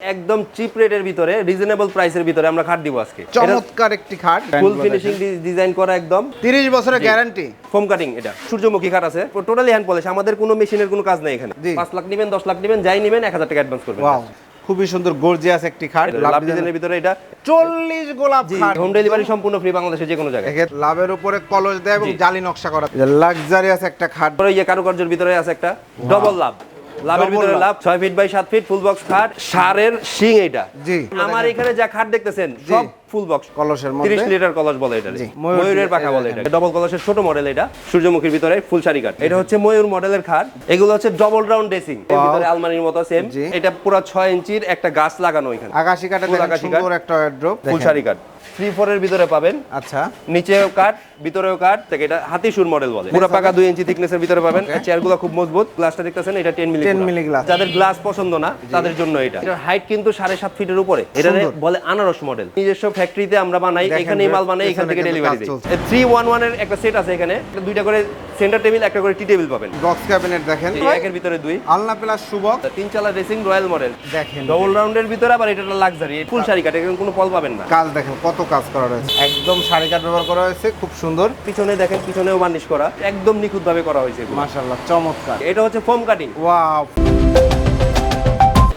একদম চিপ রেটের ভিতরে রিজনেবল প্রাইসের ভিতরে আমরা খাট দিব আজকে। চমৎকার একটি খাট। ফুল ফিনিশিং ডিজাইন করা একদম। তিরিশ বছরের গ্যারান্টি ফোম কাটিং এটা। সূর্যমুখী খাট আছে। টোটালি হ্যান্ড পলিশ আমাদের কোনো মেশিনের কোনো কাজ নাই এখানে। জি। পাঁচ লাখ নেবেন দশ লাখ নেবেন যাই নেবেন এক হাজার টাকা অ্যাডভান্স করবেন। ওয়াও খুবই সুন্দর গর্জিয়াস একটি খাট। লাভ ডিজাইনের ভিতরে এটা। চল্লিশ গোলাপ খাট। হোম ডেলিভারি সম্পূর্ণ ফ্রি বাংলাদেশে যে কোনো জায়গায়। লাভের উপরে কলস দেয় এবং জালি নকশা করা। লাক্সারিয়াস একটা খাট। তারপরে ইয়ে কারুকার্যের ভিতরে আছে একটা ডবল লাভ লাভের ভিতরে লাভ। ফিট বাই সাত ফিট ফুল বক্স খাট সারের শিং এটা জি। আমার এখানে যা খাট দেখতেছেন সব ফুল বক্স কলসের মধ্যে। তিরিশ লিটার কলস বলে এটা। ময়ূরের পাখা বলে এটা। ডবল কলসের ছোট মডেল এটা সূর্যমুখীর ভিতরে ফুল শাড়ি কাঠ। এটা হচ্ছে ময়ূর মডেলের খাট। এগুলো হচ্ছে ডবল রাউন্ড ড্রেসিং এর ভিতরে আলমারির মতো সেম এটা পুরো ছয় ইঞ্চির একটা গাছ লাগানো এখানে। আকাশি আকাশি সুন্দর একটা ড্রপ ফুল শাড়ি কাঠ। থ্রি ফোর এর ভিতরে পাবেন। আচ্ছা। নিচেও কাঠ ভিতরেও কাঠ থেকে এটা হাতি সুর মডেল বলে। পুরো পাকা দুই ইঞ্চি থিকনেসের ভিতরে পাবেন। চেয়ারগুলো খুব মজবুত। গ্লাসটা দেখতেছেন এটা টেন মিলি 10 মিলি glass। যাদের গ্লাস পছন্দ না তাদের জন্য এটা। এটার হাইট কিন্তু সাড়ে সাত ফিটের উপরে। এটা বলে আনারস মডেল নিজস্ব ফ্যাক্টরিতে আমরা বানাই এখানে মাল বানাই এখান থেকে ডেলিভারি দিই। থ্রি ওয়ান ওয়ানের একটা সেট আছে এখানে। দুইটা করে সেন্টার টেবিল একটা করে টি টেবিল পাবেন। বক্স ক্যাবিনেট দেখেন। একের ভিতরে দুই। আলনা প্লাস সুবক তিন চালা রেসিং রয়্যাল মডেল দেখেন। ডবল রাউন্ডের ভিতরে আবার এটা লাক্সারি ফুল শাড়ি কাটে কোনো পল পাবেন না। কাজ দেখেন কত কাজ করা রয়েছে। একদম শাড়ি কাঠ ব্যবহার করা হয়েছে খুব সুন্দর। পিছনে দেখেন পিছনেও বার্নিশ করা একদম নিখুঁত ভাবে করা হয়েছে। মাশাআল্লাহ চমৎকার। এটা হচ্ছে ফোম কাটিং ওয়াও।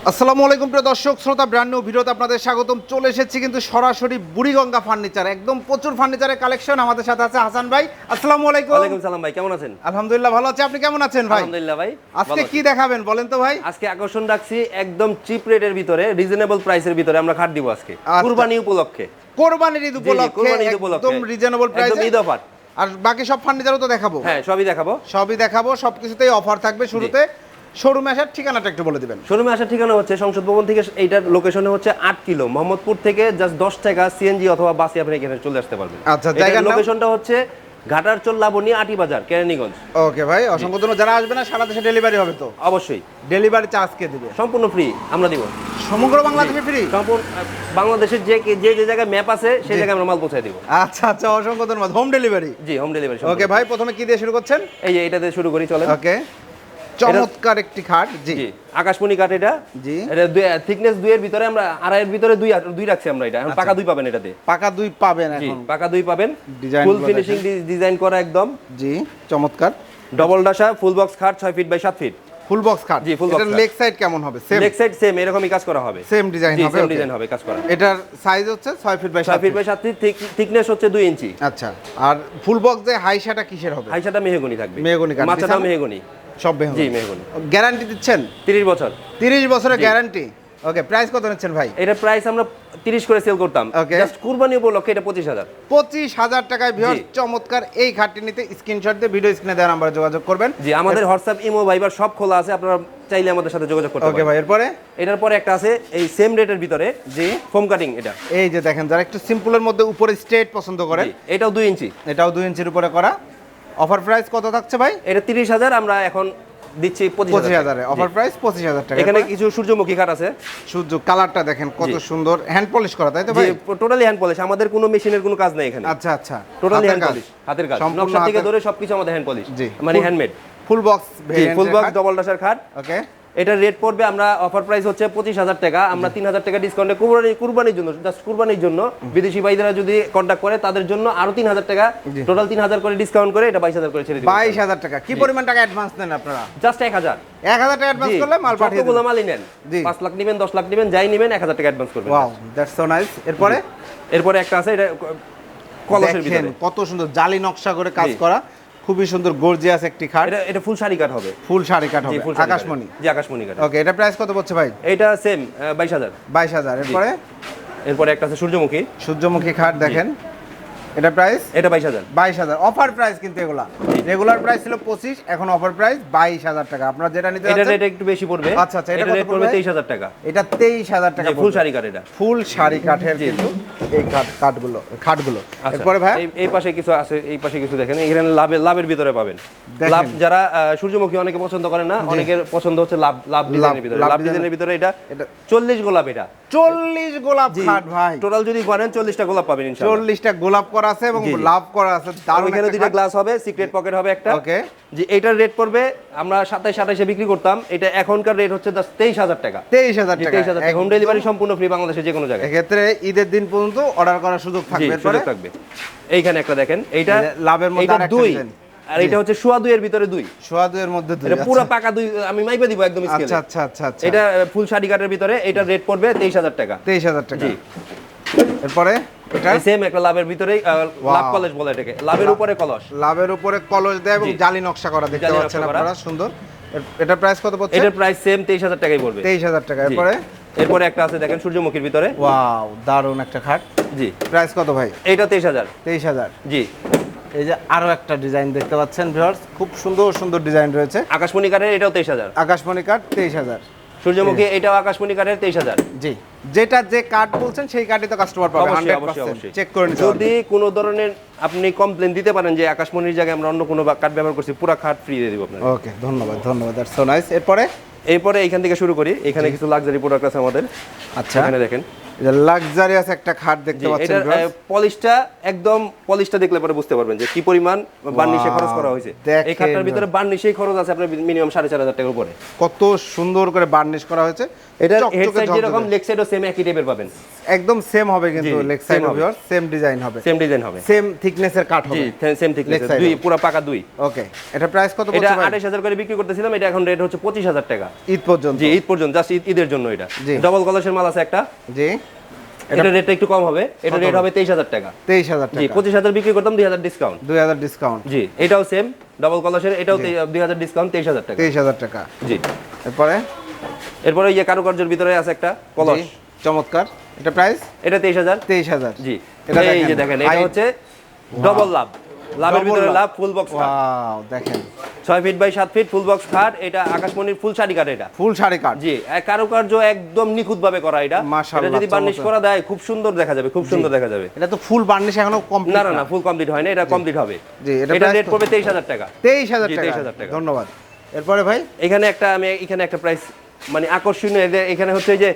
আসসালামু আলাইকুম প্রিয় দর্শক শ্রোতা ব্র্যান্ড নিউ ভিডিওতে আপনাদের স্বাগতম। চলে এসেছি কিন্তু সরাসরি বুড়িগঙ্গা ফার্নিচার একদম প্রচুর ফার্নিচারের কালেকশন আমাদের সাথে আছে হাসান ভাই। আসসালামু আলাইকুম। ওয়ালাইকুম সালাম ভাই কেমন আছেন? আলহামদুলিল্লাহ ভালো আছি আপনি কেমন আছেন ভাই? আলহামদুলিল্লাহ ভাই আজকে কি দেখাবেন বলেন তো ভাই? আজকে আকর্ষণ রাখছি একদম চিপ রেটের ভিতরে রিজনেবল প্রাইসের ভিতরে আমরা খাট দিব আজকে আচ্ছা। কুরবানি উপলক্ষে। কোরবানির ঈদ উপলক্ষে। একদম রিজনেবল প্রাইসে ঈদ অফার আর বাকি সব ফার্নিচারও তো দেখাবো। হ্যাঁ সবই দেখাবো। সবই দেখাবো সবকিছুতেই অফার থাকবে শুরুতে। শোরুমে আসার ঠিকানাটা একটু বলে দিবেন। শোরুমে আসার ঠিকানা হচ্ছে সংসদ ভবন থেকে এইটার লোকেশনে হচ্ছে আট কিলো। মোহাম্মদপুর থেকে জাস্ট দশ টাকা সিএনজি অথবা বাসে আপনি এখানে চলে আসতে পারবেন। আচ্ছা, জায়গার? লোকেশনটা হচ্ছে ঘাটারচর লাবণী আটি বাজার কেরানীগঞ্জ। ওকে ভাই অসংখ্য ধন্যবাদ। যারা আসবে না সারা দেশে ডেলিভারি হবে তো? অবশ্যই। ডেলিভারি চার্জ কে দিবে? সম্পূর্ণ ফ্রি আমরা দিব। সমগ্র বাংলাদেশে ফ্রি সম্পূর্ণ বাংলাদেশের যে যে যে জায়গায় ম্যাপ আছে সেই জায়গায় আমরা মাল পৌঁছে দিব। আচ্ছা আচ্ছা অসংখ্য ধন্যবাদ। হোম ডেলিভারি জি হোম ডেলিভারি ওকে ভাই প্রথমে কি দিয়ে শুরু করছেন? এই যে দিয়ে শুরু করি চলে ওকে। চমৎকার একটি খাট জি। আকাশমণি কাঠ এটা। জি। এটা থিকনেস দুইয়ের ভিতরে আমরা আড়াইয়ের ভিতরে দুই দুই রাখছি আমরা এটা। এখন পাকা দুই পাবেন এটাতে। পাকা দুই পাবেন এখন। পাকা দুই পাবেন। Design ফুল ফিনিশিং ডিজাইন করা একদম। জি চমৎকার। ডবল ডাসা ফুল বক্স খাট ছয় ফিট বাই সাত ফিট ফুল বক্স খাট। জি, full box এটার লেগ সাইড কেমন হবে? সেম লেগ সাইড সেম এরকমই কাজ করা হবে। সেম ডিজাইন হবে সেম ডিজাইন হবে কাজ করা। এটার সাইজ হচ্ছে 6 ফিট বাই ছয় 7 ফিট বাই সাত ফিট থিকনেস হচ্ছে দুই ইঞ্চি। আচ্ছা আর ফুল বক্স যে হাইসাটা কিসের হবে? হাইসাটা মেহগনি থাকবে। মেহগনি কাঠ। বিছানা? মেহগনি। সব বেহন জি মেহগনি। গ্যারান্টি দিচ্ছেন? তিরিশ বছর। 30 বছরের গ্যারান্টি। ওকে প্রাইস কত নিচ্ছেন ভাই? এটার প্রাইস আমরা তিরিশ করে সেল করতাম. জাস্ট কুরবানি উপলক্ষে এটা পঁচিশ হাজার। পঁচিশ হাজার টাকায় ভিউয়ার্স চমৎকার এই খাটটি নিতে স্ক্রিনশট দিয়ে ভিডিও স্ক্রিনে দেওয়া নাম্বারে যোগাযোগ করবেন। জি আমাদের হোয়াটসঅ্যাপ ইমো ভাইবার সব খোলা আছে আপনারা চাইলে আমাদের সাথে যোগাযোগ করতে ওকে পারেন। ভাই এরপরে? এটার পরে একটা আছে এই সেম রেটের ভিতরে জি। ফোম কাটিং এটা। এই যে দেখেন যারা একটু সিম্পলের মধ্যে উপরে স্ট্রেট পছন্দ করেন এটাও দুই ইঞ্চি। এটাও দুই ইঞ্চির উপরে করা। অফার প্রাইস কত থাকছে ভাই? এটা তিরিশ হাজার আমরা এখন দিচ্ছি পঁচিশ হাজার অফার প্রাইস পঁচিশ হাজার টাকা। এখানে কিছু সূর্যমুখী কাঠ আছে। সূর্য কালারটা দেখেন কত সুন্দর। হ্যান্ড পলিশ করা তাই তো ভাই? টোটালি হ্যান্ড পলিশ আমাদের কোনো মেশিনের কোনো কাজ নাই এখানে। আচ্ছা আচ্ছা। টোটালি হ্যান্ড পলিশ হাতের কাজ। নকশা থেকে ধরে সবকিছু আমাদের হ্যান্ড পলিশ মানে handmade full box full box double Dasar খাট। ওকে এটার রেট পড়বে আমরা অফার প্রাইস হচ্ছে পঁচিশ হাজার টাকা। আমরা তিন হাজার টাকা ডিসকাউন্টে কুরবানি কুরবানির জন্য জাস্ট কুরবানির জন্য বিদেশি ভাইদেরা যদি কন্ট্যাক্ট করে তাদের জন্য আরও তিন হাজার টাকা। টোটাল তিন হাজার করে ডিসকাউন্ট করে এটা বাইশ হাজার করে ছেড়ে বাইশ হাজার টাকা। কি পরিমাণ টাকা অ্যাডভান্স নেন আপনারা? জাস্ট এক হাজার। এক হাজার টাকা অ্যাডভান্স করলে মাল পাঠিয়ে দেবেন। মালই নেন পাঁচ লাখ নেবেন দশ লাখ নেবেন যাই নেবেন এক হাজার টাকা অ্যাডভান্স করবেন। ওয়াও দ্যাটস সো নাইস এরপরে? এরপরে একটা আছে এটা কলসের ভিতরে। কত সুন্দর জালি নকশা করে কাজ করা। খুবই সুন্দর গর্জিয়াস একটি খাট। এটা এটা ফুল শাড়ি কাট হবে। ফুল শাড়ি কাট হবে। আকাশমণি। জি আকাশমণি কাট ওকে এটা প্রাইস কত পড়ছে ভাই? এটা সেম বাইশ হাজার। বাইশ হাজার। এরপরে? এরপরে একটা আছে সূর্যমুখী। সূর্যমুখী খাট দেখেন। এটা প্রাইস এটা বাইশ হাজার। বাইশ হাজার। অফার প্রাইস কিন্তু এগুলা। রেগুলার প্রাইস ছিল পঁচিশ এখন অফার প্রাইস বাইশ হাজার টাকা। আপনারা যেটা নিতে এটা রেট একটু বেশি পড়বে। আচ্ছা, আচ্ছা, এটা রেট পড়বে? তেইশ হাজার টাকা। এটা তেইশ হাজার টাকা ফুল শাড়ি কাঠ এটা। ফুল শাড়ি কাঠের কিন্তু এই কাঠ কাঠগুলো খাটগুলো। আচ্ছা, এরপরে ভাই? এই- পাশে কিছু আছে এই পাশে কিছু দেখেন। এখানে লাভের লাভের ভিতরে পাবেন। লাভ যারা সূর্যমুখী অনেকে পছন্দ করে না অনেকের পছন্দ হচ্ছে লাভ লাভ ডিজাইনের ভিতরে। লাভ ডিজাইনের- ভিতরে এটা এটা- চল্লিশ গোলাপ এটা। চল্লিশ গোলাপ খাট ভাই। টোটাল যদি করেন চল্লিশটা গোলাপ পাবেন চল্লিশটা গোলাপ করা আছে এবং। লাভ করা আছে। দারুণ ওইখানে দুইটা গ্লাস হবে সিক্রেট পকেট হবে একটা। ওকে যে এটার রেট পড়বে আমরা সাতাইশ আঠাইশে বিক্রি করতাম এটা এখনকার রেট হচ্ছে তেইশ হাজার টাকা। তেইশ হাজার তেইশ হাজার টাকা। হোম ডেলিভারি সম্পূর্ণ ফ্রি বাংলাদেশে যে কোনো জায়গায়। এক্ষেত্রে ঈদের দিন পর্যন্ত অর্ডার করার সুযোগ থাকবে। সুযোগ থাকবে। এইখানে একটা দেখেন এইটা লাভের মধ্যে দুই। আর এটা হচ্ছে সোয়া দুইয়ের ভিতরে দুই। সোয়া দুইয়ের মধ্যে দুই এটা আচ্ছা। পুরো পাকা দুই আমি মাইপে দিব একদম আচ্ছা স্কেলে আচ্ছা আচ্ছা আচ্ছা এটা ফুল শাড়ি কাটের ভিতরে এটা রেট পড়বে তেইশ হাজার টাকা। তেইশ হাজার টাকা। জি। এরপরে? এটা? সেম একটা লাভের ভিতরেই লাভ কলেজ বলে এটাকে। লাভের উপরে কলস লাভের উপরে কলস দেয় এবং জালি নকশা করা দেখতে পাচ্ছেন আপনারা সুন্দর। এটার প্রাইস কত পড়ছে? এটার প্রাইস সেম তেইশ হাজার টাকাই পড়বে। তেইশ হাজার টাকা। এরপরে? এরপরে একটা আছে দেখেন সূর্যমুখীর ভিতরে। ওয়াও দারুণ একটা খাট। জি। প্রাইস কত ভাই? হাজার। তেইশ হাজার। জি। এই যে আরও একটা ডিজাইন দেখতে পাচ্ছেন ভিউয়ার্স। খুব সুন্দর সুন্দর ডিজাইন রয়েছে। আকাশমণি কাঠের এটাও তেইশ হাজার। আকাশমণি কাঠ তেইশ হাজার। সূর্যমুখী এটাও আকাশমণি কাঠের তেইশ হাজার। জি যেটা যে কাঠ বলছেন সেই কাঠই তো কাস্টমার পাবে অবশ্যই অবশ্যই চেক করে নিতে যদি কোনো ধরনের আপনি কমপ্লেন দিতে পারেন যে আকাশমণির জায়গায় আমরা অন্য কোনো কাঠ ব্যবহার করছি পুরো খাট ফ্রি দিয়ে দিব আপনার ওকে ধন্যবাদ ধন্যবাদ দ্যাটস সো নাইস এরপরে? এরপরে এইখান থেকে শুরু করি। এখানে কিছু লাক্সারি প্রোডাক্ট আছে আমাদের। আচ্ছা। এখানে দেখেন। লাক্সারিয়াস একটা খাট দেখতে পাচ্ছেন পলিশটা একদম পলিশটা দেখলে পরে বুঝতে পারবেন যে কি পরিমাণ বার্নিশে খরচ করা হয়েছে। এই খাটটার ভিতরে বার্নিশেই খরচ আছে আপনার মিনিমাম সাড়ে চার হাজার টাকার উপরে। কত সুন্দর করে বার্নিশ করা হয়েছে। ঝকঝকে। যেরকম লেগ সাইডও সেম একই টাইপের পাবেন। একদম সেম হবে কিন্তু লেগ সাইড হবে। ভিউয়ার সেম ডিজাইন হবে। সেম ডিজাইন হবে। সেম থিকনেসের কাঠ জি সেম side দুই পুরো পাকা দুই। ওকে এটা প্রাইস কত এটা পড়ছে ভাই আঠাশ হাজার করে বিক্রি করতেছিলাম এটা এখন রেট হচ্ছে পঁচিশ হাজার টাকা। ঈদ পর্যন্ত। জি ঈদ পর্যন্ত জাস্ট ঈদের জন্য এটা। ডবল কলসের মাল আছে একটা। জি। এটা রেটটা একটু কম হবে। এটা রেট হবে? তেইশ হাজার টাকা। তেইশ হাজার জি টাকা। পঁচিশ হাজার বিক্রি করতাম দুই হাজার ডিসকাউন্ট দুই হাজার ডিসকাউন্ট জি এটাও সেম ডবল কলসের এটাও দুই হাজার ডিসকাউন্ট তেইশ হাজার টাকা। তেইশ হাজার টাকা। জি। এরপরে? এরপরে এই যে কারুকার্যের ভিতরে আছে একটা কলস চমৎকার। এটা প্রাইস এটা তেইশ হাজার। তেইশ হাজার। জি এটা এই যে দেখেন। এটা হচ্ছে ডবল লাভ লাভের ভিতরে। লাভ ফুল বক্স ওয়াও দেখেন। ছয় ফিট বাই সাত ফিট ফুল বক্স খাট এটা আকাশমণির ফুল শাড়ি কাঠ এটা। ফুল শাড়ি কাঠ। জি কারুকার্য একদম নিখুঁত ভাবে করা এটা। এটা যদি বার্নিশ করা দেয় খুব সুন্দর দেখা যাবে খুব সুন্দর দেখা যাবে। এটা তো ফুল বার্নিশ এখনও কমপ্লিট না না না ফুল কমপ্লিট হয় না এটা কমপ্লিট হবে। জি, এটা রেট? পড়বে তেইশ হাজার টাকা। তেইশ হাজার টাকা। 23,000 টাকা। ধন্যবাদ। এরপরে ভাই? এখানে একটা আমি এখানে একটা প্রাইস মানে আকর্ষণীয় এখানে হচ্ছে যে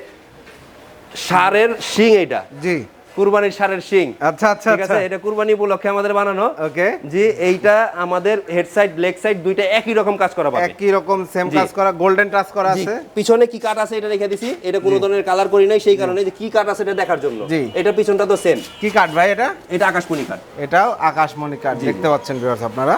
সারের শিং এটা জি। কুরবানির সারের শিং। আচ্ছা আচ্ছা ঠিক আছে? আচ্ছা। এটা কুরবানি উপলক্ষে আমাদের বানানো। ওকে। যে এইটা আমাদের হেড সাইড লেগ সাইড দুইটা একই রকম কাজ করা পাবে। একই রকম সেম কাজ করা গোল্ডেন টাচ করা আছে। পিছনে কি কাট আছে এটা রেখে দিছি। এটা কোনো ধরনের কালার করি নাই সেই কারণে যে কি কাট আছে এটা দেখার জন্য। জি। এটা পিছনটা তো সেম কি কাঠ ভাই এটা? এটা আকাশমণি কাট এটাও আকাশমণি কাঠ দেখতে পাচ্ছেন ভিউয়ার্স আপনারা।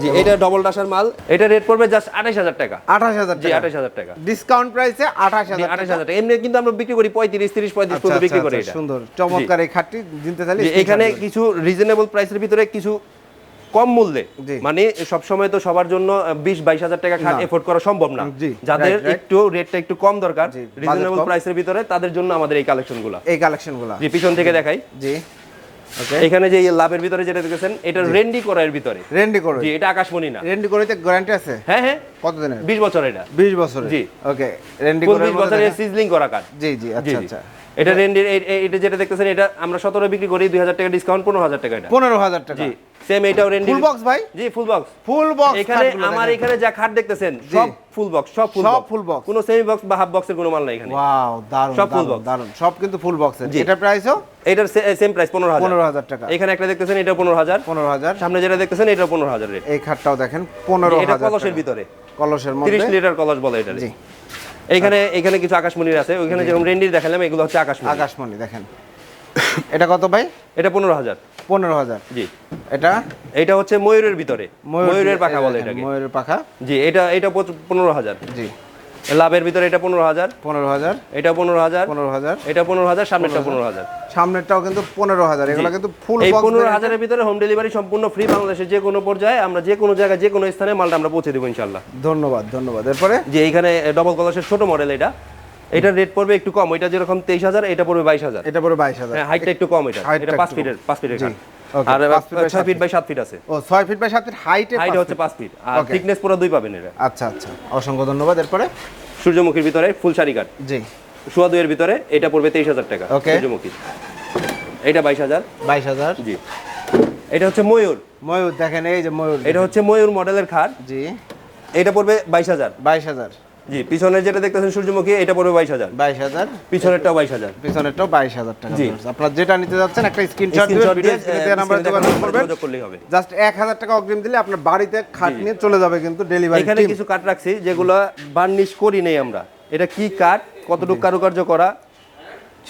জি এটা ডবল ডাসার মাল। এটা রেট পড়বে জাস্ট আঠাশ হাজার টাকা। আঠাশ হাজার জি আঠাশ হাজার টাকা। ডিসকাউন্ট প্রাইসে আঠাশ হাজার আঠাশ হাজার টাকা। এমনি কিন্তু আমরা বিক্রি করি পঁয়ত্রিশ তিরিশ পঁয়ত্রিশ আচ্ছা, পর্যন্ত বিক্রি আচ্ছা, করি আচ্ছা, এটা। সুন্দর। চমৎকার এই খাটটি। কিনতে চাইলে এখানে কিছু রিজনেবল প্রাইসের ভিতরে কিছু কম মূল্যে। মানে সব সময় তো সবার জন্য বিশ বাইশ হাজার টাকা খাট এফোর্ড করা সম্ভব না। যাদের. একটু রেটটা একটু কম দরকার রিজনেবল প্রাইসের ভিতরে তাদের জন্য আমাদের এই কালেকশনগুলো এই কালেকশনগুলো যে পিছন থেকে দেখাই। জি। এখানে যে লাভের ভিতরে যেটা দেখেছেন এটা রেন্ডি করার এর ভিতরে। রেন্ডি করে জি এটা আকাশমণি না। রেন্ডি করিতে গ্যারান্টি আছে? হ্যাঁ হ্যাঁ। কত দিনের বিশ বছর এটা। বিশ বছর জি। ওকে রেন্ডি করে বিশ বছরের সিজলিং করা কাট জি জি আচ্ছা আচ্ছা। এটা রেন্ডির এটা যেটা দেখতেছেন এটা আমরা সতেরো বিক্রি করি দুই হাজার টাকা ডিসকাউন্ট পনেরো হাজার টাকা এটা। পনেরো হাজার টাকা। জি সেম এটাও রেন্ডি ফুল বক্স ভাই? জি ফুল বক্স ফুল বক্স এখানে আমার এখানে যা খাট দেখতেছেন সব ফুল বক্স সব ফুল সব ফুল বক্স কোনো সেমি বক্স বা হাফ বক্সের কোনো মাল নাই এখানে। ওয়াও দারুণ সব দারুণ box। দারুণ সব কিন্তু ফুল বক্সের জি। এটা প্রাইসও এটার সেম প্রাইস পনেরো হাজার। পনেরো হাজার টাকা। এখানে একটা দেখতেছেন এটা পনেরো হাজার। পনেরো হাজার। সামনে যেটা দেখতেছেন এটা পনেরো হাজার রেট এই খাটটাও দেখেন পনেরো এটা হাজার কলসের ভিতরে। কলসের তিরিশ মধ্যে। লিটার কলস বলে এটা জি। এইখানে এখানে কিছু আকাশমণির আছে ওইখানে যেরকম রেন্ডির দেখালাম এগুলো হচ্ছে আকাশমণি। আকাশমণি দেখেন। এটা কত ভাই? এটা পনেরো হাজার। পনেরো হাজার। জি। এটা? এটা হচ্ছে ময়ূরের ভিতরে। ময়ূরের পাখা বলে এটা এটাকে। ময়ূরের পাখা। জি এটা এটা পনেরো হাজার। জি। লাভের ভিতরে এটা পনেরো হাজার। পনেরো হাজার। এটা পনেরো হাজার। পনেরো হাজার। এটা পনেরো হাজার সামনেরটা পনেরো হাজার। সামনেরটাও কিন্তু পনেরো হাজার। এগুলো কিন্তু ফুল এই পনেরো হাজারের ভিতরে হোম ডেলিভারি সম্পূর্ণ ফ্রি বাংলাদেশের যে কোনো পর্যায়ে আমরা যে কোনো জায়গায় যে কোনো স্থানে মালটা আমরা পৌঁছে দেবো ইনশাল্লাহ ধন্যবাদ ধন্যবাদ। এরপরে? যে এইখানে ডবল কলসের ছোট মডেল এটা। এটার রেট পড়বে একটু কম। এটা যেরকম তেইশ হাজার এটা পড়বে বাইশ হাজার। এটা পরে বাইশ হাজার। হ্যাঁ হাইটটা একটু কম এটা। এটা পাঁচ ফিটের পাঁচ ফিটের আর পাঁচ ছয় ফিট বাই সাত ফিট আছে। ও ছয় ফিট বাই সাত ফিট হাইটে হাইট হচ্ছে পাঁচ ফিট আর থিকনেস পুরো দুই পাবেন এটা আচ্ছা আচ্ছা। অসংখ্য ধন্যবাদ। এরপরে? সূর্যমুখীর ভিতরে ফুল শাড়ি কাট। জি। সোয়া দুইয়ের ভিতরে এটা পড়বে তেইশ হাজার টাকা Okay. সূর্যমুখী। এটা বাইশ হাজার। বাইশ হাজার। জি। এটা হচ্ছে ময়ূর। ময়ূর দেখেন এই যে ময়ূর। এটা হচ্ছে ময়ূর মডেলের খাট। জি। এটা পড়বে বাইশ হাজার। বাইশ হাজার। জি পিছনে যেটা দেখতেছেন সূর্যমুখী এটা পড়বে বাইশ হাজার। বাইশ হাজার। পিছনেরটাও বাইশ হাজার। পিছনেরটাও বাইশ হাজার টাকা জি। আপনার যেটা নিতে যাচ্ছেন একটা স্ক্রিনশট দিয়ে, নাম্বার যোগাযোগ করবেন। করলেই হবে। জাস্ট এক হাজার টাকা অগ্রিম দিলে আপনার বাড়িতে খাট নিয়ে চলে যাবে কিন্তু ডেলিভারি এখানে কিছু কাঠ রাখছি যেগুলো বার্নিশ করি নেই আমরা। এটা কি কাঠ কতটুকু কারুকার্য করা?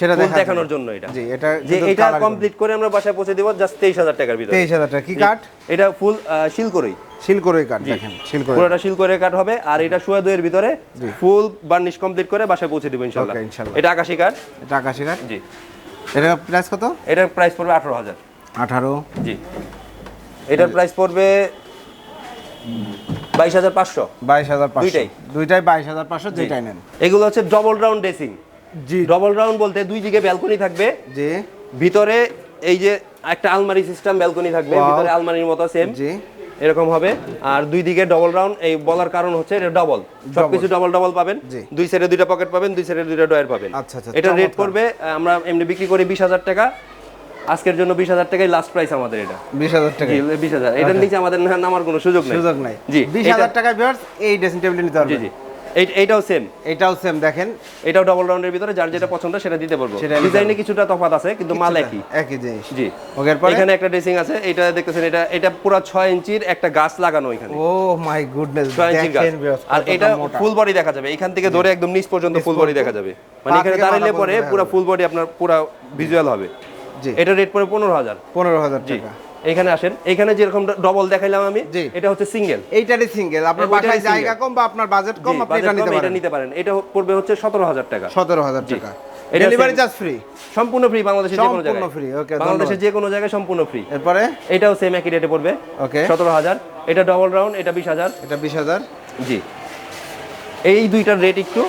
সেটা দেখানোর জন্য। এটা। জি এটা যে এটা কমপ্লিট করে আমরা বাসায় পৌঁছে দিব জাস্ট তেইশ হাজার টাকার ভিতরে। তেইশ হাজার টাকা। কি কাঠ এটা ফুল শিল করেই। শিল করে কাঠ দেখেন শিল করে পুরোটা শিল করে কাঠ হবে। আর এটা শুয়া দুয়ের ভিতরে ফুল বার্নিশ কমপ্লিট করে বাসায় পৌঁছে দিব ইনশাল্লাহ Okay, এটা আকাশি কাঠ এটা আকাশি কাঠ জি। এটা প্রাইস কত? এটার প্রাইস পড়বে আঠারো হাজার। আঠারো। জি। এটার প্রাইস পড়বে বাইশ হাজার পাঁচশো। বাইশ হাজার দুইটাই। দুইটাই বাইশ হাজার পাঁচশো যেটাই নেন। এগুলো হচ্ছে ডবল রাউন্ড ড্রেসিং জি। ডবল রাউন্ড বলতে দুই দিকে ব্যালকনি থাকবে। জি। ভিতরে এই যে একটা আলমারি সিস্টেম ব্যালকনি থাকবে। ভিতরে আলমারির মতো সেম জি। এরকম হবে। আর দুই দিকে ডবল রাউন্ড এই বলার কারণ হচ্ছে এটা ডবল সবকিছু ডবল ডবল পাবেন। জি। দুই সাইডে দুইটা পকেট পাবেন দুই সাইডে দুইটা ডয়ার পাবেন। আচ্ছা, আচ্ছা, এটা রেট করবে আমরা এমনি বিক্রি করি বিশ হাজার টাকা। আজকের জন্য বিশ হাজার টাকাই লাস্ট প্রাইস আমাদের এটা। বিশ হাজার টাকা। বিশ হাজার। এটার নিচে আমাদের নামার কোনো সুযোগ নেই। সুযোগ নাই। জি বিশ হাজার টাকা ভিউয়ার্স এই ড্রেসিং টেবিল নিতে জি পারবেন। জি এই- এইটাও সেম এটাও সেম দেখেন। এটাও ডবল রাউন্ডের ভিতরে যার যেটা পছন্দ সেটা দিতে পারব ডিজাইনে কিছুটা তফাৎ আছে কিন্তু মাল একই। একই জিনিস। জি। ওকে এখানে একটা ড্রেসিং আছে এটা দেখতেছেন এটা এটা পুরো ছয় ইঞ্চির একটা গাছ লাগানো এখানে। ও মাই গুডনেস দেখেন আর এটা। ফুল বডি দেখা যাবে। এখান থেকে ধরে একদম নিচ পর্যন্ত ফুল বডি দেখা যাবে। মানে এখানে দাঁড়ালে পরে পুরো ফুল বডি আপনার পুরো ভিজুয়াল হবে। জি। এটা রেট পড়ে পনেরো হাজার। পনেরো হাজার জি। টাকা। এখানে আসেন। এখানে যেরকম ডবল দেখাইলাম আমি। এটা হচ্ছে সিঙ্গেল এইটারই সিঙ্গেল আপনার বাসায় জায়গা কম বা আপনার বাজেট কম আপনি এটা নিতে পারেন এটা নিতে পারেন। এটা পড়বে হচ্ছে সতেরো হাজার টাকা। সতেরো হাজার জি। টাকা। এটা ডেলিভারি চার্জ ফ্রি সম্পূর্ণ ফ্রি বাংলাদেশের যে কোনো সম্পূর্ণ জায়গায়। free, okay, বাংলাদেশের ধন্যবাদ। যে কোনো জায়গায় সম্পূর্ণ ফ্রি এরপরে? এটাও সেম একই রেটে পড়বে। ওকে সতেরো হাজার। এটা ডবল রাউন্ড এটা বিশ হাজার। এটা বিশ হাজার। জি। এই দুইটার রেট একটু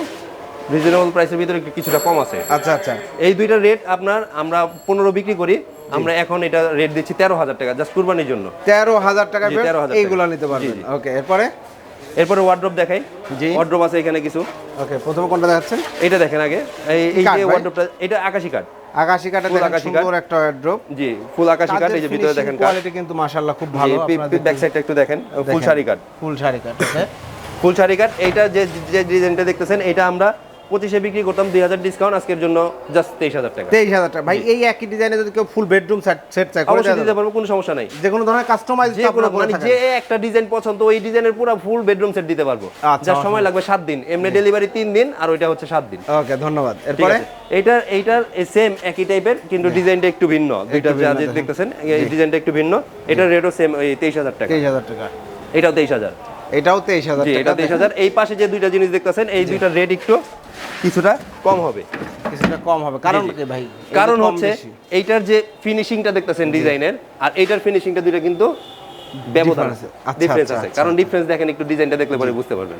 রিজনেবল প্রাইসের ভিতরে কিছুটা কম আছে। আচ্ছা আচ্ছা। এই দুইটার রেট আপনার আমরা পনেরো বিক্রি করি। আমরা এখন এটা রেট দিচ্ছি তেরো হাজার টাকা জাস্ট কুরবানির জন্য। তেরো হাজার টাকা 13,000 টাকা। এইগুলো নিতে পারবেন। ওকে এরপরে? এরপরে ওয়ার্ড্রপ দেখাই। জি। ওয়ার্ড্রপ আছে এখানে কিছু। ওকে প্রথমে কোনটা দেখাচ্ছেন? এটা দেখেন আগে। এই এই যে ওয়ার্ড্রপটা এটা আকাশি কাঠ আকাশি কাটা Full দেখেন আকাশি সুন্দর একটা ড্রপ জি ফুল আকাশি কাঠ এই যে ভিতরে দেখেন কাঠ কোয়ালিটি কিন্তু মাশাআল্লাহ খুব ভালো আপনারা ব্যাক সাইডটা একটু দেখেন। ফুল শাড়ি কাঠ ফুল শাড়ি কাট ওকে ফুল শাড়ি কাঠ এইটা যে যে ডিজাইনটা দেখতেছেন এটা আমরা পঁচিশে বিক্রি করতাম দুই হাজার ডিসকাউন্ট আজকের জন্য জাস্ট তেইশ হাজার টাকা। তেইশ হাজার টাকা। ভাই এই একই ডিজাইনে যদি কেউ ফুল বেডরুম সেট করে অবশ্যই দিতে পারব কোনো সমস্যা নাই। যে কোনো ধরনের কাস্টমাইজ যে কোনো মানে যে একটা ডিজাইন পছন্দ ওই ডিজাইনের পুরো ফুল বেডরুম সেট দিতে পারব। আচ্ছা, যার সময় লাগবে সাত দিন। এমনি ডেলিভারি তিন দিন আর ওইটা হচ্ছে সাত দিন। ওকে ধন্যবাদ। এরপরে? এইটার এইটার সেম একই টাইপের কিন্তু ডিজাইনটা একটু ভিন্ন। দুইটা যে দেখতেছেন এই ডিজাইনটা একটু ভিন্ন। এটার রেটও সেম ওই তেইশ হাজার টাকা। তেইশ হাজার টাকা। এটাও তেইশ হাজার। এটাও তেইশ হাজার এটা তেইশ হাজার। এই পাশে যে দুইটা জিনিস দেখতেছেন এই দুইটা রেট একটু কিছুটা কম হবে। কিছুটা কম হবে। কারণ। কি ভাই কারণ হচ্ছে এইটার যে ফিনিশিংটা দেখতেছেন ডিজাইনের আর এইটার ফিনিশিংটা দুইটা কিন্তু ব্যবধান আছে। আছে। আচ্ছা, ডিফারেন্স আচ্ছা, আছে। আচ্ছা। কারণ ডিফারেন্স দেখেন একটু ডিজাইনটা দেখলে পরে বুঝতে পারবেন।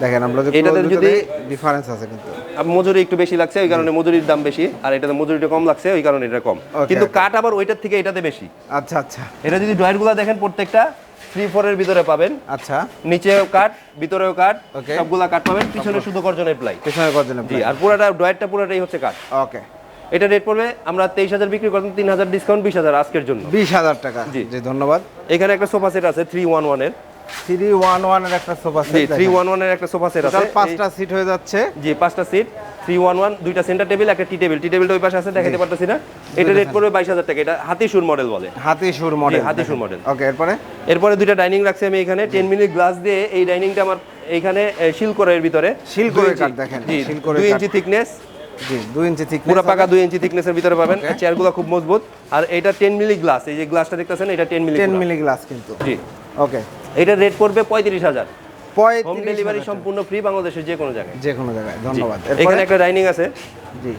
দেখেন আমরা যে এটাতে যদি- ডিফারেন্স আছে কিন্তু। মজুরি একটু বেশি লাগছে ওই কারণে মজুরির দাম বেশি আর এটাতে মজুরিটা কম লাগছে ওই কারণে এটা কম। কিন্তু. কাঠ আবার ওইটার থেকে এটাতে বেশি। আচ্ছা আচ্ছা। এটা যদি ড্রয়ারগুলো দেখেন প্রত্যেকটা থ্রি ফোরের ভিতরে পাবেন। আচ্ছা। নিচেও কাঠ ভিতরেও Okay. সবগুলা কাট পাবেন পিছনে শুধু গর্জনের প্লাই পিছনে কজন জি আর পুরোটা ড্রয়ারটা পুরোটাই হচ্ছে কাট ওকে এটা রেট পড়বে আমরা তেইশ হাজার বিক্রি করতাম তিন হাজার ডিসকাউন্ট বিশ হাজার আজকের জন্য। বিশ হাজার টাকা। জি। জি ধন্যবাদ। এখানে একটা সোফা সেট আছে থ্রি ওয়ান ওয়ানের থ্রি ওয়ান ওয়ানের একটা সোফা সেট থ্রি ওয়ান ওয়ানের একটা সোফা সেট আছে। পাঁচটা সিট হয়ে যাচ্ছে। জি পাঁচটা সিট থ্রি ওয়ান ওয়ান দুইটা সেন্টার টেবিল একটা টি টেবিল টি টেবিলটা ওই পাশে আছে দেখাতে পারতেছি না। এটা রেট পড়বে বাইশ হাজার টাকা। এটা হাতি মডেল বলে। হাতি মডেল হাতি মডেল ওকে এরপরে? এরপরে দুইটা ডাইনিং রাখছি আমি এখানে। টেন মিনিট গ্লাস দিয়ে এই ডাইনিংটা আমার এইখানে শিল করে এর ভিতরে। শিল করে ইঞ্চি- দেখেন, শিল করে দুই ইঞ্চি থিকনেস জি ইঞ্চি ঠিক পুরো পাকা ইঞ্চি থিকনেসের ভিতরে পাবেন. চেয়ারগুলো খুব মজবুত। আর এটা টেন মিলি গ্লাস এই যে গ্লাসটা দেখতেছেন এটা ten milli ten milli glass কিন্তু। জি। ওকে এটার রেট পড়বে পঁয়ত্রিশ হাজার। হোম ডেলিভারি সম্পূর্ণ ফ্রি বাংলাদেশের যে কোনো জায়গায়। যে কোনো জায়গায় ধন্যবাদ। এখানে একটা ডাইনিং আছে। জি।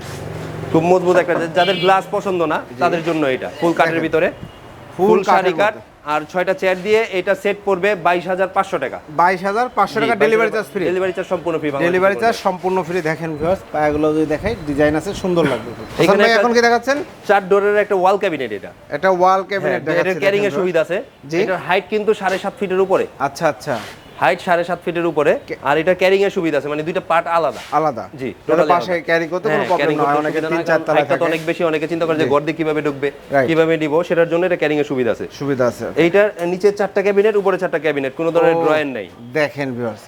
খুব মজবুত একটা যাদের গ্লাস পছন্দ না তাদের জন্য এটা ফুল কাঠের ভিতরে। ফুল শাড়ি কাঠ। আর ছয়টা চেয়ার দিয়ে এটা সেট পড়বে বাইশ হাজার পাঁচশো টাকা। বাইশ হাজার পাঁচশো টাকা delivery charge free delivery charge সম্পূর্ণ ফ্রি ডেলিভারি চার্জ সম্পূর্ণ ফ্রি দেখেন ভিউয়ার্স পায়াগুলো যদি দেখাই ডিজাইন আছে সুন্দর লাগবে। এখানে এখানে কি দেখাচ্ছেন? চার ডোরের একটা ওয়াল ক্যাবিনেট এটা। এটা ওয়াল হ্যাঁ, ক্যাবিনেট এটা ক্যারিং এর সুবিধা আছে। এটার হাইট কিন্তু সাড়ে সাত ফিটের উপরে। আচ্ছা আচ্ছা। হাইট সাড়ে সাত ফিটের উপরে আর এটা ক্যারিং এর সুবিধা আছে মানে দুইটা পার্ট আলাদা। আলাদা। জি, পাশে ক্যারি করতে কোনো হ্যাঁ, প্রবলেম carrying অনেকে তিন চার তলা থাকে অনেক বেশি অনেকে চিন্তা করে যে গর্দে কীভাবে ঢুকবে কীভাবে নিব সেটার জন্য এটা ক্যারিং এর সুবিধা আছে। সুবিধা আছে। এইটার নিচে চারটা ক্যাবিনেট উপরে চারটা ক্যাবিনেট কোনো ধরনের ড্রয়ার নাই। দেখেন ভিউয়ার্স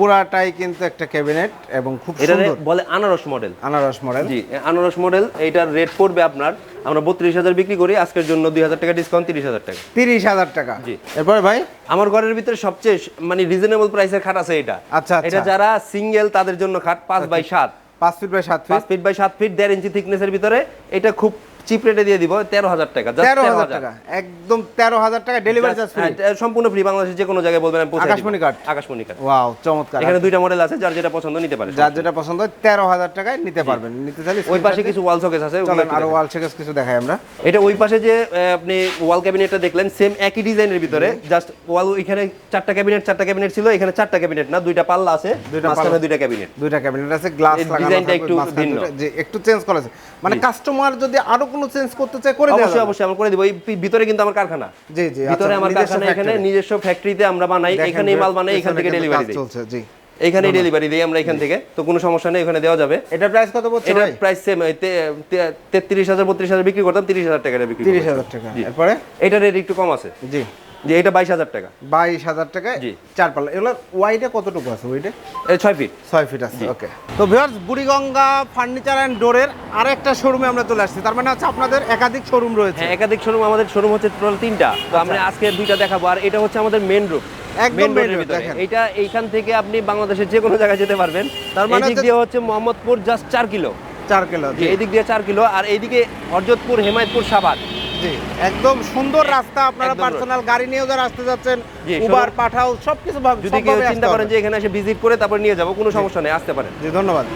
পুরাটাই কিন্তু একটা ক্যাবিনেট এবং খুব এটা সুন্দর। বলে আনারস মডেল। আনারস মডেল। জি আনারস মডেল এইটার রেট পড়বে আপনার আমরা বত্রিশ হাজার বিক্রি করি আজকের জন্য দুই হাজার টাকা ডিসকাউন্ট তিরিশ হাজার টাকা। তিরিশ হাজার টাকা। জি। এরপরে ভাই? আমার ঘরের ভিতরে সবচেয়ে মানে রিজনেবল প্রাইসের খাট আছে এটা। আচ্ছা, আচ্ছা। এটা যারা সিঙ্গেল তাদের জন্য খাট পাঁচ বাই সাত। পাঁচ ফিট বাই সাত পাঁচ ফিট ফিট বাই সাত ফিট দেড় ইঞ্চি থিকনেসের ভিতরে। এটা খুব চিপ রেটে দিয়ে দিব তেরো হাজার টাকা তেরো হাজার টাকা একদম তেরো হাজার টাকা ডেলিভারি চার্জ ফ্রি সম্পূর্ণ ফ্রি বাংলাদেশের যে কোনো জায়গায় বলবেন আকাশমণি। আকাশমণি ওয়াও চমৎকার। এখানে দুইটা মডেল আছে যার যেটা পছন্দ নিতে পারে যার যেটা পছন্দ হয় তেরো হাজার টাকায় নিতে পারবেন। নিতে চাইলে ওই পাশে কিছু ওয়াল শোকেস আছে আরও। ওয়াল শেকেস কিছু দেখাই আমরা। এটা ওই পাশে যে আপনি ওয়াল ক্যাবিনেটটা দেখলেন সেম একই ডিজাইনের ভিতরে জাস্ট ওয়াল এখানে চারটা ক্যাবিনেট চারটা ক্যাবিনেট ছিল এখানে চারটা ক্যাবিনেট না দুইটা পাল্লা আছে দুইটা পাল্লা। দুইটা ক্যাবিনেট দুইটা ক্যাবিনেট আছে গ্লাস লাগানো ডিজাইনটা একটু ভিন্ন। একটু চেঞ্জ করেছে মানে কাস্টমার যদি আরও কোনো চেঞ্জ করতে চাই করে দেওয়া অবশ্যই অবশ্যই আমরা করে দিব। এই ভিতরে কিন্তু আমার কারখানা। জি জি ভিতরে আচ্ছা, আমার কারখানা এখানে নিজস্ব ফ্যাক্টরিতে আমরা বানাই এখানেই মাল বানাই এখান থেকে ডেলিভারি দিই। চলছে জি। এখানে ডেলিভারি দেই আমরা এখান থেকে। তো কোনো সমস্যা নেই এখানে দেওয়া যাবে। এটা প্রাইস কত বলছো এটা প্রাইস সেম তেত্রিশ হাজার বত্রিশ হাজার বিক্রি করতাম তিরিশ হাজার টাকা বিক্রি তিরিশ করব। হাজার টাকা। এরপরে? এটা রেট একটু কম আছে। জি। যে এটা বাইশ হাজার টাকা। বাইশ হাজার টাকায় জি। চার পাল্লা এগুলো ওয়াইডে কতটুকু আছে ওইটে এটা ছয় ফিট ছয় ফিট আছে ওকে তো ভিউয়ার্স বুড়িগঙ্গা ফার্নিচার অ্যান্ড ডোরের আরেকটা শোরুমে আমরা চলে আসছি। তার মানে হচ্ছে আপনাদের একাধিক শোরুম রয়েছে। হ্যাঁ একাধিক শোরুম আমাদের শোরুম হচ্ছে টোটাল তিনটা। তো আমরা আজকে দুইটা দেখাবো। আর এটা হচ্ছে আমাদের মেন আচ্ছা। একদম। এইটা এইখান থেকে আপনি বাংলাদেশের যে কোনো জায়গায় যেতে পারবেন। তার মানে এই দিয়ে হচ্ছে মোহাম্মদপুর জাস্ট চার কিলো। চার কিলো জি, এই দিক দিয়ে চার কিলো। আর এইদিকে হরজতপুর হেমায়তপুর সাবাদ জি। একদম সুন্দর রাস্তা আপনারা পার্সোনাল গাড়ি নিয়েও যারা আসতে যাচ্ছেন উবার পাঠাও সবকিছু যদি কেউ চিন্তা করেন যে এখানে এসে ভিজিট করে তারপর নিয়ে যাব কোনো সমস্যা নেই আসতে পারেন। জি ধন্যবাদ।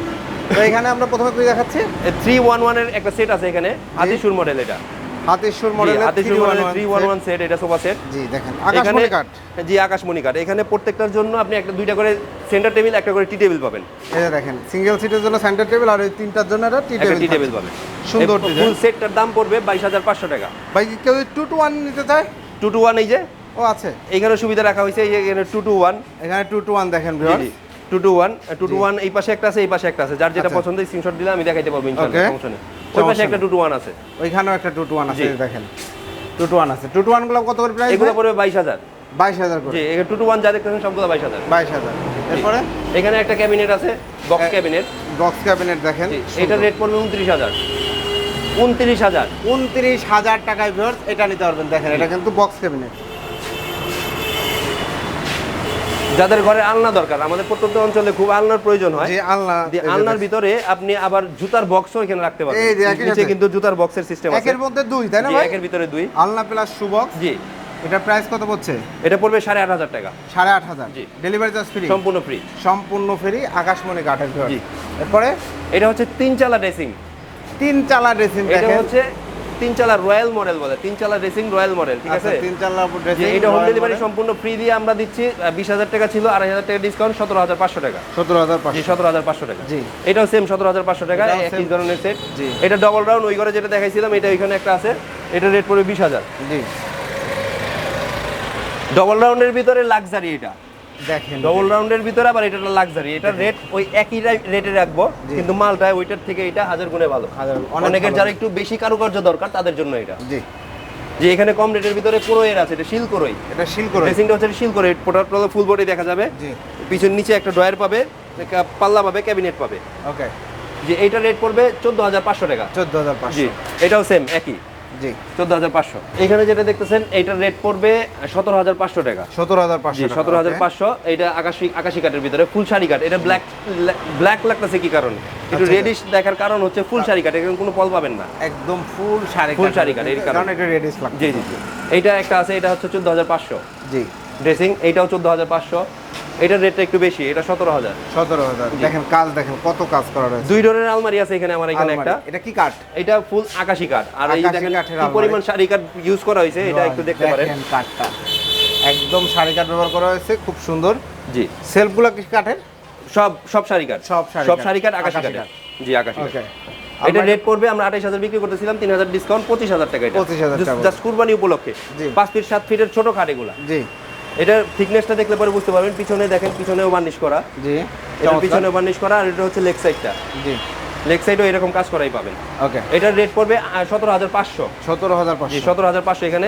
তো এখানে আমরা প্রথমে কি দেখাচ্ছি? থ্রি ওয়ান ওয়ানের একটা সেট আছে এখানে আদিসুর মডেল এটা। হাতিশুর মডেলের হাতিসুর model three one one set এটা সোফা সেট জি দেখেন এখানে আকাশমণি কাঠ। জি আকাশমণি কাঠ। এখানে প্রত্যেকটার জন্য আপনি একটা দুইটা করে সেন্টার টেবিল একটা করে টি টেবিল পাবেন। এই যে দেখেন সিঙ্গেল সিটের জন্য সেন্টার টেবিল আর ওই তিনটার জন্য একটা টি একটা টি টেবিল টেবিল পাবেন। সুন্দর ফুল সেটটার দাম পড়বে বাইশ হাজার পাঁচশো টাকা। ভাই কেউ টু টু ওয়ান নিতে চায়? টু টু ওয়ান এই যে। ও আছে। এইখানে সুবিধা রাখা হয়েছে এখানে টু টু ওয়ান এখানে টু টু ওয়ান দেখেন viewers two two one two two one এই পাশে একটা আছে এই পাশে একটা আছে। যার যেটা আচ্ছা। পছন্দ স্ক্রিনশট দিলে আমি দেখাইতে পারব ইনশাআল্লাহ. সমস্যা নেই। ওই পাশে একটা টু টু ওয়ান আছে। ওইখানেও একটা টু টু ওয়ান আছে দেখেন। টু টু ওয়ান আছে। টু টু ওয়ানগুলো কত করে প্রাইস এগুলো পড়বে বাইশ হাজার। বাইশ হাজার করে। জি এখানে টু টু ওয়ান যা দেখতেছেন সবগুলো বাইশ হাজার। বাইশ হাজার। এরপরে? এখানে একটা ক্যাবিনেট আছে বক্স ক্যাবিনেট বক্স ক্যাবিনেট দেখেন। এটার রেট পড়বে উনত্রিশ হাজার। উনত্রিশ হাজার। উনত্রিশ হাজার টাকায় ভিউয়ার্স এটা নিতে পারবেন দেখেন। এটা কিন্তু বক্স ক্যাবিনেট যাদের ঘরে আলনা দরকার আমাদের প্রত্যন্ত অঞ্চলে খুব আলনার প্রয়োজন হয়। আলনা আলনার ভিতরে আপনি আবার জুতার বক্সও এখানে রাখতে পারেন এই যে নিচে কিন্তু জুতার বক্সের সিস্টেম আছে। একের মধ্যে দুই তাই না ভাই? একের ভিতরে দুই। আলনা প্লাস শু বক্স জি। এটা প্রাইস কত পড়ছে? এটা পড়বে সাড়ে আট হাজার টাকা। সাড়ে আট হাজার। জি। ডেলিভারি চার্জ ফ্রি সম্পূর্ণ ফ্রি সম্পূর্ণ ফ্রি আকাশমণি কাঠের জি। এরপরে? এটা হচ্ছে তিন চালা ড্রেসিং তিন চালা ড্রেসিং এটা হচ্ছে তিন চালা রয়্যাল মডেল বলে তিন চালা ড্রেসিং রয়্যাল মডেল ঠিক আচ্ছা আছে? তিন চালা এটা হোম ডেলিভারি সম্পূর্ণ ফ্রি দিয়ে আমরা দিচ্ছি বিশ হাজার টাকা ছিল আড়াই হাজার টাকা ডিসকাউন্ট সতেরো হাজার পাঁচশো টাকা। সতেরো হাজার জি পাঁচশো সতেরো হাজার পাঁচশো টাকা। জি। এটাও সেম সতেরো হাজার পাঁচশো টাকা একই ধরনের সেট জি। এটা ডবল রাউন্ড ওই ঘরে যেটা দেখাইছিলাম এটা ওইখানে একটা আছে এটা রেট পড়বে বিশ হাজার। জি। ডবল রাউন্ডের ভিতরে লাক্সারি এটা। দেখেন। ডবল রাউন্ডের ভিতরে আবার এটা লাক্সারি এটা রেট ওই একই রেটে রাখব কিন্তু মালটা ওইটার থেকে এটা হাজার গুণে ভালো। হাজার অনেকের যারা একটু বেশি কারুকার্য দরকার তাদের জন্য এটা। জি। যে এখানে কম রেটের ভিতরে কোরোয়ের আছে এটা শিল কোরোই এটা সিল করে ড্রেসিংটা হচ্ছে শিল করে পোটার ফুল বডি দেখা যাবে। জি। পিছন নিচে একটা ড্রয়ার পাবে পাল্লা পাবে ক্যাবিনেট পাবে। ওকে যে এইটা রেট পড়বে চোদ্দ হাজার পাঁচশো টাকা। চোদ্দ হাজার জি পাঁচশো এটাও সেম একই। জি। চোদ্দ হাজার পাঁচশো। এখানে যেটা দেখতেছেন এইটার রেট পড়বে সতেরো হাজার পাঁচশো টাকা। সতেরো হাজার পাঁচশো সতেরো হাজার পাঁচশো এটা আকাশি আকাশি কাঠের ভিতরে ফুল শাড়ি কাঠ। এটা ব্ল্যাক ব্ল্যাক লাগতেছে কি কারণে? একটু আচ্ছা। রেডিশ দেখার কারণ হচ্ছে ফুল শাড়ি কাঠ এখানে কোনো ফল পাবেন না। একদম ফুল শাড়ি ফুল শাড়ি কাঠ, এর কারণে। এটা রেডিশ লাগবে জি জি জি। এইটা একটা আছে এটা হচ্ছে চোদ্দ হাজার পাঁচশো। জি। ড্রেসিং এইটাও চোদ্দ হাজার পাঁচশো। এটার রেটটা একটু বেশি এটা সতেরো হাজার। সতেরো হাজার। দেখেন কাজ দেখেন কত কাজ করা রয়েছে। দুই ডোরের আলমারি আছে এখানে আমার এখানে একটা। এটা কি কাঠ? এটা ফুল আকাশি কাঠ। আর এই দেখেন কি পরিমাণ শাড়ি কাঠ ইউজ করা হয়েছে এটা একটু দেখতে পারেন। কাঠটা। একদম শাড়ি কাঠ ব্যবহার করা হয়েছে খুব সুন্দর। জি। সেলফগুলো কি কাঠের? সব সব শাড়ি কাঠ। সব সব শাড়ি কাঠ আকাশি কাঠ। জি আকাশি কাঠ। এটা রেট পড়বে আমরা আঠাইশ হাজার বিক্রি করতেছিলাম তিন হাজার ডিসকাউন্ট পঁচিশ হাজার টাকা এটা। 25,000 টাকা। জাস্ট কুরবানি উপলক্ষে। পাঁচ ফিট সাত ফিটের ছোট খাট এগুলা। জি। এটার থিকনেসটা দেখলে পরে বুঝতে পারবেন পিছনে দেখেন পিছনেও বার্নিশ করা। জি এটার পিছনে বার্নিশ করা আর এটা হচ্ছে লেগ সাইডটা জি। লেগ সাইডও এরকম কাজ করাই পাবেন। ওকে। এটার রেট পড়বে সতেরো হাজার পাঁচশো। সতেরো হাজার জি পাঁচশো সতেরো হাজার পাঁচশো এখানে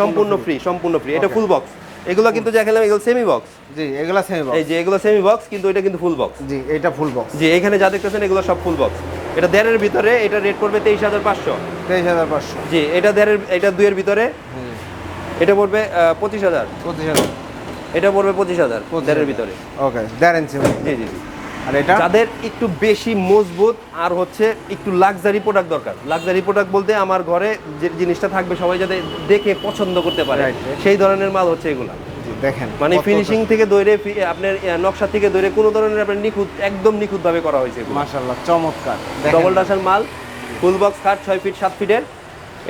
সম্পূর্ণ ফ্রি সম্পূর্ণ ফ্রি এটা ফুল বক্স এগুলো কিন্তু দেখালাম এগুলো সেমি বক্স জি এগুলা সেমি বক্স এই যে এগুলো সেমি বক্স কিন্তু এটা কিন্তু ফুল বক্স জি এটা ফুল বক্স জি এখানে যা দেখতেছেন এগুলো সব ফুল বক্স এটা দেড়ের ভিতরে এটা রেট পড়বে তেইশ হাজার পাঁচশো। তেইশ হাজার পাঁচশো। জি এটা দেড়ের এটা দুইয়ের ভিতরে এটা পড়বে পঁচিশ হাজার। পঁচিশ হাজার। এটা পড়বে পঁচিশ হাজার দেড়ের ভিতরে। ওকে দেড় ইঞ্চি জি জি জি। আর এটা? যাদের একটু বেশি মজবুত আর হচ্ছে একটু লাক্সারি প্রোডাক্ট দরকার। লাক্সারি প্রোডাক্ট বলতে আমার ঘরে যে জিনিসটা থাকবে সবাই যাতে দেখে পছন্দ করতে পারে. সেই ধরনের মাল হচ্ছে এগুলা। দেখেন মানে ফিনিশিং থেকে দৌড়ে আপনার নকশা থেকে দৌড়ে কোনো ধরনের আপনার নিখুঁত একদম নিখুঁত ভাবে করা হয়েছে মাশাআল্লাহ চমৎকার। ডবল ডাসার মাল ফুল বক্স খাট ছয় ফিট সাত ফিটের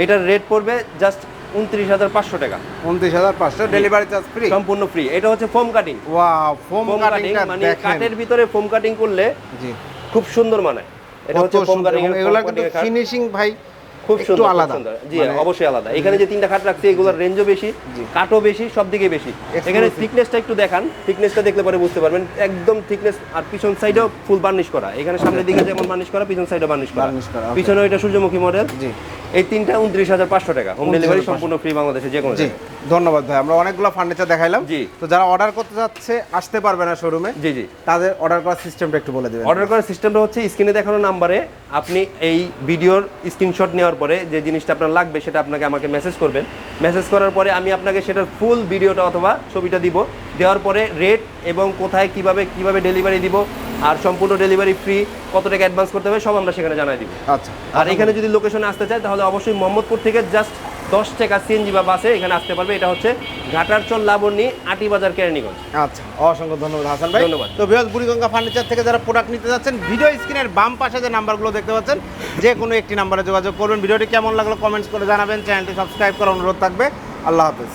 এটার রেট পড়বে জাস্ট উনত্রিশ হাজার পাঁচশো টাকা। উনত্রিশ হাজার পাঁচশো ডেলিভারি চার্জ ফ্রি সম্পূর্ণ ফ্রি এটা হচ্ছে foam cutting wow foam cutting মানে ভিতরে ফোম কাটিং করলে জি। খুব সুন্দর মানে এটা হচ্ছে ফোম কাটিং এগুলা কিন্তু ফিনিশিং ভাই খুব সুন্দর আলাদা। জি মানে- অবশ্যই আলাদা। এখানে যে তিনটা রাখছি এগুলোর রেঞ্জও বেশি কাটও বেশি সব দিকে বেশি এখানে থিকনেসটা একটু দেখান। থিকনেসটা দেখলে পরে বুঝতে পারবেন। একদম থিকনেস আর পিছন সাইডেও ফুল বার্নিশ করা। এখানে সামনের দিকে যেমন বার্নিশ করা পিছন সাইডে বার্নিশ করা. পিছনে ওইটা সূর্যমুখী মডেল জি। এই তিনটা উনত্রিশ হাজার পাঁচশো টাকা। হোম ডেলিভারি সম্পূর্ণ ফ্রি বাংলাদেশে যে কোনো জি ধন্যবাদ ভাই আমরা অনেকগুলো ফার্নিচার দেখাইলাম। জি। তো যারা অর্ডার করতে যাচ্ছে আসতে পারবে না শোরুমে জি জি। তাদের অর্ডার করার সিস্টেমটা একটু বলে দেবেন। অর্ডার করার সিস্টেমটা হচ্ছে স্ক্রিনে দেখানো নাম্বারে আপনি এই ভিডিওর স্ক্রিনশট নেওয়ার পরে যে জিনিসটা আপনার লাগবে সেটা আপনাকে আমাকে মেসেজ করবেন। মেসেজ করার পরে আমি আপনাকে সেটার ফুল ভিডিওটা অথবা ছবিটা দিব। দেওয়ার পরে রেট এবং কোথায় কীভাবে কীভাবে ডেলিভারি দিব আর সম্পূর্ণ ডেলিভারি ফ্রি কত টাকা অ্যাডভান্স করতে হবে সব আমরা সেখানে জানাই দিব। আচ্ছা। আর এখানে যদি লোকেশনে আসতে চায় তাহলে অবশ্যই মোহাম্মদপুর থেকে জাস্ট দশ টাকা সিএনজি বা বাসে এখানে আসতে পারবে। এটা হচ্ছে ঘাটারচল লাবণী আটি বাজার কেরানীগঞ্জ। আচ্ছা অসংখ্য ধন্যবাদ হাসান ভাই। ধন্যবাদ। তো বৃহৎ বুড়িগঙ্গা ফার্নিচার থেকে যারা প্রোডাক্ট নিতে যাচ্ছেন ভিডিও স্ক্রিনের বাম পাশে যে নাম্বারগুলো দেখতে পাচ্ছেন যে কোনো একটি নাম্বারে যোগাযোগ করবেন। ভিডিওটি কেমন লাগল কমেন্টস করে জানাবেন। চ্যানেলটি সাবস্ক্রাইব করার অনুরোধ থাকবে। আল্লাহ হাফেজ।